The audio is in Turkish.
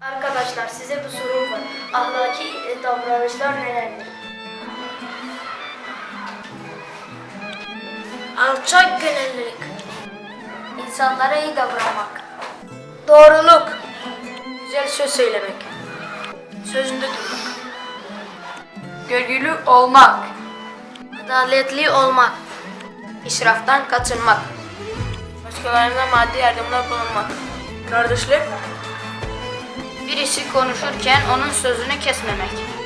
Arkadaşlar size bir sorum var. Ahlaki e, davranışlar nelerdir? Alçak gönüllülük. İnsanlara iyi davranmak. Doğruluk. Güzel söz söylemek. Sözünde durmak. Görgülü olmak. Adaletli olmak. İsraftan kaçınmak. Başkalarına maddi yardımda bulunmak. Kardeşlik. Birisi konuşurken onun sözünü kesmemek.